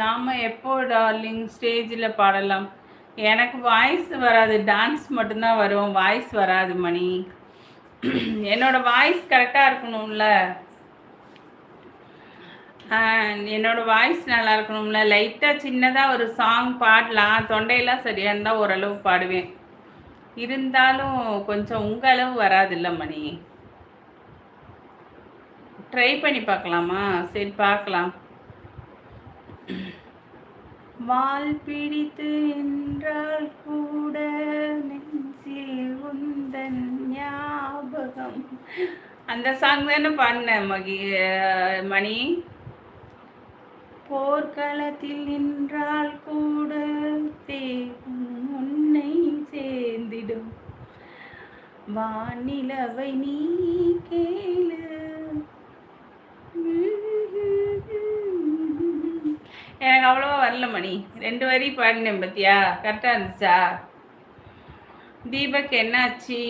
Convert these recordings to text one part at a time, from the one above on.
நாம் எப்போ டார்லிங் ஸ்டேஜில் பாடலாம்? எனக்கு வாய்ஸ் வராது டான்ஸ் மட்டும்தான் வரும் வாய்ஸ் வராது மணி. என்னோட வாய்ஸ் கரெக்டாக இருக்கணும்ல? என்னோட வாய்ஸ் நல்லா இருக்கணும்ல? லைட்டாக சின்னதாக ஒரு சாங் பாடலாம். தொண்டையெல்லாம் சரியாக இருந்தால் ஓரளவு பாடுவேன். இருந்தாலும் கொஞ்சம் உங்கள் அளவு வராதில்ல மணி. ட்ரை பண்ணி பார்க்கலாமா? சரி பார்க்கலாம். வால் பிடித்து நின்றால் கூட நெஞ்சில் உந்தன் ஞாபகம். அந்த சாங் தானே பாடினேன் மகி மணி? போர்க்களத்தில் நின்றால் கூட தேவும் உன்னை சேர்ந்திடும். வானிலவை நீ மணி ரெண்டு வரி பாடினேன் பத்தியா? கரெக்டாக இருந்துச்சா? தீபக் என்னாச்சு?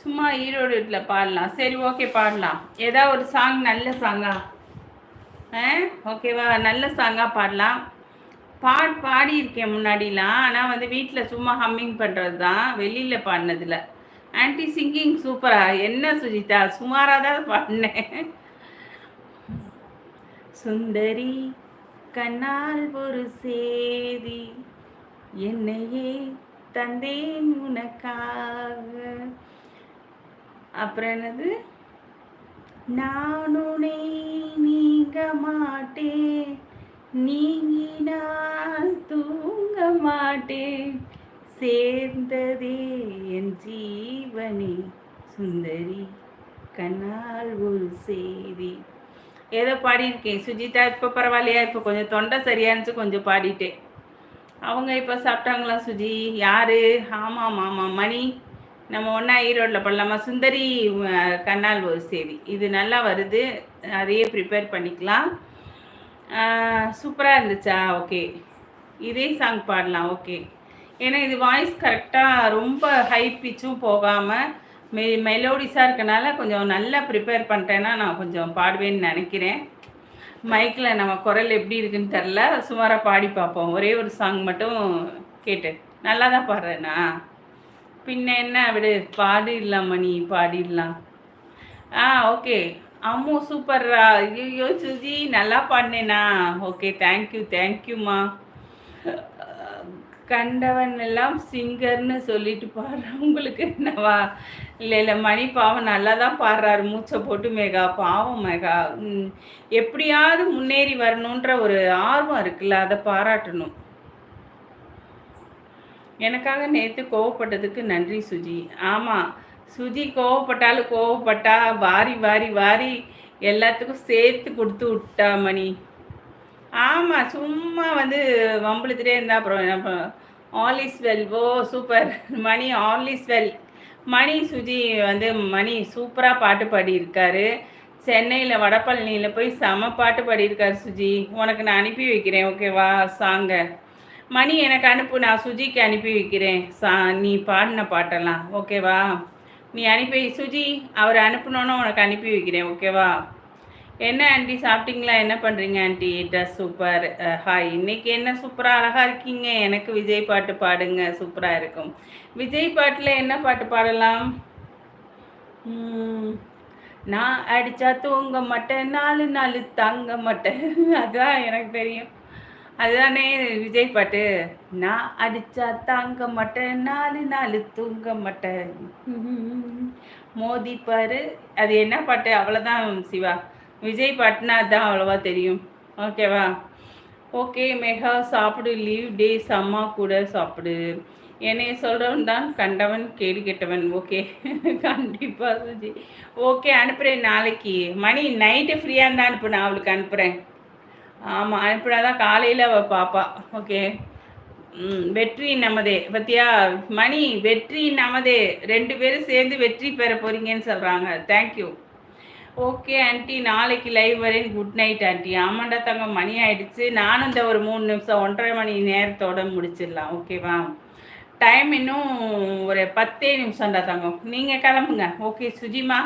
சும்மா ஈரோடு வீட்டில் பாடலாம். சரி ஓகே பாடலாம். ஏதாவது ஒரு சாங் நல்ல சாங்கா ஆ? ஓகேவா நல்ல சாங்காக பாடலாம். பாட் பாடியிருக்கேன் முன்னாடிலாம். ஆனால் வந்து வீட்டில் சும்மா ஹம்மிங் பண்ணுறது தான் வெளியில் பாடினதில் ஆன்டி சிங்கிங் சூப்பரா என்ன சுஜிதா? சுமாராக தான் பாடினேன். சுந்தரி கண்ணால் ஒரு சேதி என்னையே தந்தேன் உனக்காக. அப்புறம் என்னது? நானுனை நீங்க மாட்டேன் நீங்கினால் தூங்க மாட்டேன். சேர்ந்ததே என் ஜீவனே சுந்தரி கண்ணால் ஒரு சேதி. ஏதோ பாடியிருக்கேன். சுஜிதா இப்போ பரவாயில்லையா? இப்போ கொஞ்சம் தொண்டை சரியானுச்சு கொஞ்சம் பாடிட்டேன். அவங்க இப்போ சாப்பிட்டாங்களா சுஜி? யார்? ஆமாம் ஆமாம் மணி. நம்ம ஒன்றா ஈரோட்டில் பண்ணலாமா? சுந்தரி கண்ணால் ஒரு செய்தி இது நல்லா வருது. அதையே ப்ரிப்பேர் பண்ணிக்கலாம். சூப்பராக இருந்துச்சா? ஓகே. இதே சாங் பாடலாம் ஓகே. ஏன்னா இது வாய்ஸ் கரெக்டாக ரொம்ப ஹை பிச்சும் போகாமல் மெ மெலோடிஸாக இருக்கனால கொஞ்சம் நல்லா ப்ரிப்பேர் பண்ணிட்டேன்னா நான் கொஞ்சம் பாடுவேன்னு நினைக்கிறேன். மைக்கில் நம்ம குரல் எப்படி இருக்குன்னு தெரில சுமாராக பாடி பார்ப்போம். ஒரே ஒரு சாங் மட்டும் கேட்டு. நல்லா தான் பாடுறேண்ணா பின்ன என்ன? விடு. பாடிடலாம் மணி. பாடிடலாம். ஆ ஓகே. அம்மு சூப்பர்ரா ஐயோ சுஜி நல்லா பாடினேண்ணா ஓகே தேங்க்யூ தேங்க்யூம்மா கண்டவன் எல்லாம் சிங்கர்னு சொல்லிட்டு பாடுறேன் உங்களுக்கு என்னவா? இல்லை இல்லை மணி பாவம் நல்லா தான் பாடுறாரு. மூச்சை போட்டு மேகா பாவம் மேகா. எப்படியாவது முன்னேறி வரணுன்ற ஒரு ஆர்வம் இருக்குல்ல அதை பாராட்டணும். எனக்காக நேற்று கோவப்பட்டதுக்கு நன்றி சுஜி. ஆமாம் சுஜி கோவப்பட்டாலும் கோவப்பட்டா வாரி வாரி வாரி எல்லாத்துக்கும் சேர்த்து கொடுத்து விட்டா மணி. ஆமாம் சும்மா வந்து வம்பளுத்துட்டே இருந்தால் அப்புறம் all is well oh super Mani all is well Mani Suji வந்து மணி சூப்பராக பாட்டு பாடியிருக்காரு. சென்னையில் வடபழனியில் போய் செம பாட்டு பாடியிருக்காரு சுஜி. உனக்கு நான் அனுப்பி வைக்கிறேன் ஓகேவா சாங்கை. மணி எனக்கு அனுப்பு நான் சுஜிக்கு அனுப்பி வைக்கிறேன். சா நீ பாடின பாட்டெல்லாம் ஓகேவா நீ அனுப்பி சுஜி அவர் அனுப்பினோன்னு உனக்கு அனுப்பி வைக்கிறேன் ஓகேவா என்ன ஆண்டி சாப்பிட்டீங்களா? என்ன பண்ணுறீங்க ஆண்டி? ட்ரெஸ் சூப்பர் ஹாய் இன்னைக்கு என்ன சூப்பராக அழகாக இருக்கீங்க? எனக்கு விஜய் பாட்டு பாடுங்க. சூப்பராக இருக்கும். விஜய் பாட்டில் என்ன பாட்டு பாடலாம்? நான் அடித்தா தூங்க மாட்டேன். நாலு நாலு தாங்க மாட்டேன். அதுதான் எனக்கு தெரியும். அதுதானே விஜய் பாட்டு. நான் அடித்தா தாங்க மாட்டேன். நாலு நாலு தூங்க மாட்டேன். மோதி பாரு. அது என்ன பாட்டு? அவ்வளோதான் சிவா. விஜய் பட்னா தான் அவ்வளோவா தெரியும். ஓகேவா ஓகே மெகா சாப்பிடு லீவ் டேஸ் அம்மா கூட சாப்பிடு. என்னைய சொல்கிறவன் தான் கண்டவன் கேடு கெட்டவன். ஓகே கண்டிப்பாக சுஜி. ஓகே அனுப்புகிறேன் நாளைக்கு. மணி நைட்டு ஃப்ரீயாக இருந்தால் அனுப்பு நான் அவளுக்கு அனுப்புகிறேன் ஆமாம் அனுப்புனா தான் காலையில் அவள் பாப்பா. ஓகே வெற்றி நமதே. பத்தியா? மணி வெற்றி நமதே. ரெண்டு பேரும் சேர்ந்து வெற்றி பெற போகிறீங்கன்னு சொல்கிறாங்க தேங்க்யூ ஓகே ஆண்டி நாளைக்கு லைவ் வரேன். Good night aunty. ஆமாண்டா தங்க மணி ஆயிடுச்சு. நானும் இந்த ஒரு மூணு நிமிஷம் ஒன்றரை மணி நேரத்தோட முடிச்சிடலாம். ஓகேவா டைம் இன்னும் ஒரு பத்தே நிமிஷம்டா தங்கம். நீங்கள் கிளம்புங்க. ஓகே சுஜிமா?